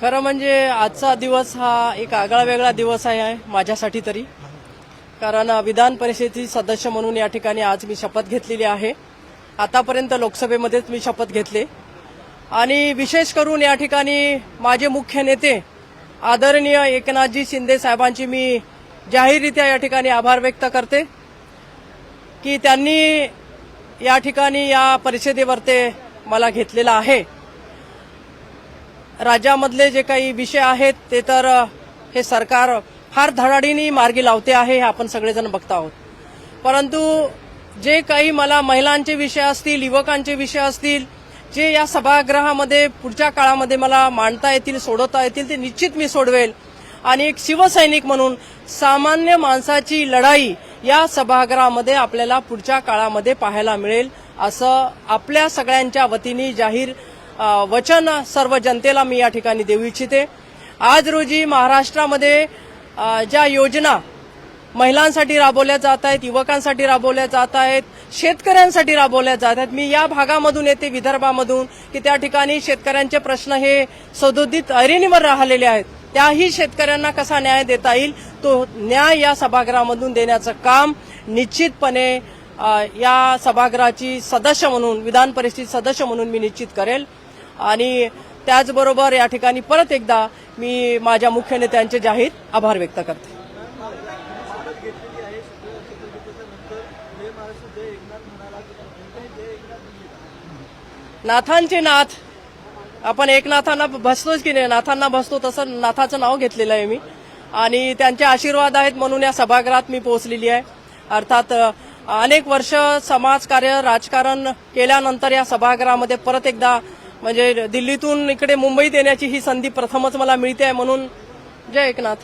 खरं म्हणजे आजचा दिवस हा एक आगळा वेगळा दिवस आहे माझ्यासाठी तरी. कारण विधान परिषदेची सदस्य म्हणून या ठिकाणी आज मी शपथ घेतलेली आहे. आतापर्यंत लोकसभेमध्येच मी शपथ घेतले. आणि विशेष करून या ठिकाणी माझे मुख्य नेते आदरणीय एकनाथजी शिंदे साहेबांची मी जाहीररित्या या ठिकाणी आभार व्यक्त करते की त्यांनी या ठिकाणी या परिषदेवर ते मला घेतलेलं आहे. राज्यामधले जे काही विषय आहेत ते तर हे सरकार फार धडाडीने मार्गी लावते आहे हे आपण सगळेजण बघत आहोत. परंतु जे काही मला महिलांचे विषय असतील युवकांचे विषय असतील जे या सभागृहामध्ये पुढच्या काळामध्ये मला मांडता येतील सोडवता येतील ते निश्चित मी सोडवेल. आणि एक शिवसैनिक म्हणून सामान्य माणसाची लढाई या सभागृहामध्ये आपल्याला पुढच्या काळामध्ये पाहायला मिळेल असं आपल्या सगळ्यांच्या वतीने जाहीर वचन सर्व जनतेला मी या ठिकाणी देऊ इच्छिते. आज रोजी महाराष्ट्रामध्ये ज्या योजना महिलांसाठी राबवल्या जात आहेत युवकांसाठी राबवल्या जात आहेत शेतकऱ्यांसाठी राबवल्या जात आहेत मी या भागामधून येते विदर्भामधून की त्या ठिकाणी शेतकऱ्यांचे प्रश्न हे सदोदित ऐरणीवर राहिलेले आहेत. त्याही शेतकऱ्यांना कसा न्याय देता येईल? तो न्याय या सभागृहामधून देण्याचं काम निश्चितपणे या सभागृहाची सदस्य म्हणून विधान परिषद सदस्य म्हणून मी निश्चित करेल. आणि त्याचबरोबर या ठिकाणी परत एकदा मी माझ्या मुख्य नेत्यांचे जाहीर आभार व्यक्त करते. नाथांचे नाथ आपण एकनाथांना बसतोच की नाही? नाथांना बसतो तसं नाथाचं नाव घेतलेलं आहे मी. आणि त्यांचे आशीर्वाद आहेत म्हणून या सभागृहात मी पोहोचलेली आहे. अर्थात अनेक वर्ष समाजकार्य राजकारण केल्यानंतर या सभागृहामध्ये परत एकदा म्हणजे दिल्लीतून इकडे मुंबईत येण्याची ही संधी प्रथमच मला मिळते आहे म्हणून जय एकनाथ.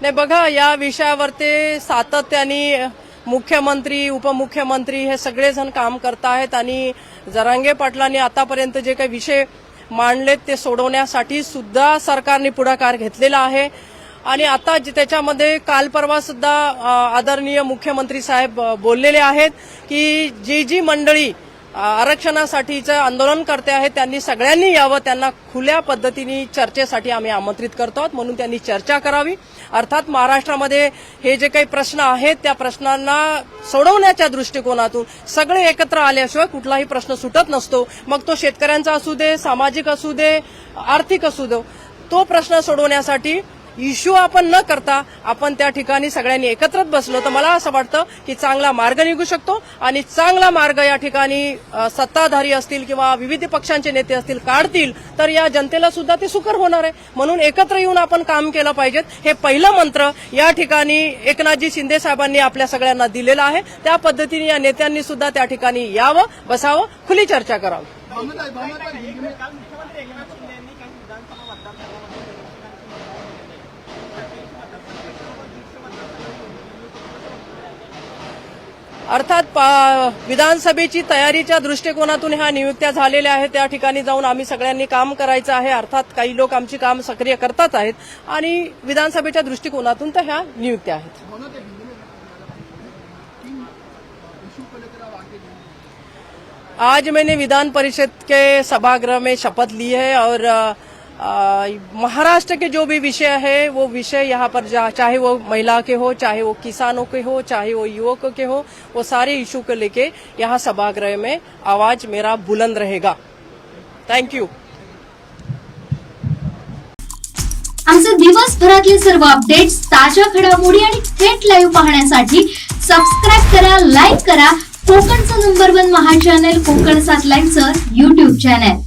नाही बघा या विषयावर ते सातत्याने मुख्यमंत्री उपमुख्यमंत्री हे सगळेजण काम करत आहेत आणि जरांगे पाटलांनी आतापर्यंत जे काही विषय मांडलेत ते सोडवण्यासाठी सुद्धा सरकारने पुढाकार घेतलेला आहे. आणि आता त्याच्यामध्ये काल परवा सुद्धा आदरणीय मुख्यमंत्री साहेब बोललेले आहेत की जी जी मंडळी आरक्षणासाठीचं आंदोलन करते आहेत त्यांनी सगळ्यांनी यावं त्यांना खुल्या पद्धतीने चर्चेसाठी आम्ही आमंत्रित करतो आहोत म्हणून त्यांनी चर्चा करावी. अर्थात महाराष्ट्रामध्ये हे जे काही प्रश्न आहेत त्या प्रश्नांना सोडवण्याच्या दृष्टिकोनातून सगळे एकत्र आल्याशिवाय कुठलाही प्रश्न सुटत नसतो. मग तो शेतकऱ्यांचा असू दे सामाजिक असू दे आर्थिक असू दे तो प्रश्न सोडवण्यासाठी इश्यू आपण न करता आपण त्या ठिकाणी सगळ्यांनी एकत्रच बसलो. तर मला असं वाटतं की चांगला मार्ग निघू शकतो आणि चांगला मार्ग या ठिकाणी सत्ताधारी असतील किंवा विविध पक्षांचे नेते असतील काढतील तर या जनतेला सुद्धा ते सुकर होणार आहे. म्हणून एकत्र येऊन आपण काम केलं पाहिजेत. हे पहिलं मंत्र या ठिकाणी एकनाथजी शिंदे साहेबांनी आपल्या सगळ्यांना दिलेलं आहे. त्या पद्धतीने या नेत्यांनी सुद्धा त्या ठिकाणी यावं बसावं खुली चर्चा करावी. अर्थात पा- विधानसभेची तयारीच्या दृष्टिकोनातून ह्या नियुक्त्या झालेल्या आहेत. त्या ठिकाणी जाऊन आम्ही सगळ्यांनी काम करायचं आहे. अर्थात काही लोक आमची काम सक्रिय करतात आहेत. आणि विधानसभेच्या दृष्टिकोनातून तर ह्या नियुक्त्या आहेत. आज मैंने विधान परिषद के सभागृह में शपथ ली है और महाराष्ट्र के जो भी विषय है वो विषय यहाँ पर चाहे वो महिला के हो चाहे वो किसानों के हो चाहे वो युवकों के हो वो सारे इशू को लेके यहाँ सभागृह में आवाज मेरा बुलंद रहेगा। थैंक यू आमचे दिवसभरातले सर्व अपडेट्स ताज्या घडामोडी आणि थेट लाईव्ह पाहण्यासाठी सबस्क्राईब करा लाईक करा. कोकणचं नंबर वन महा चॅनल कोकण सात लाईनचं युट्यूब चॅनल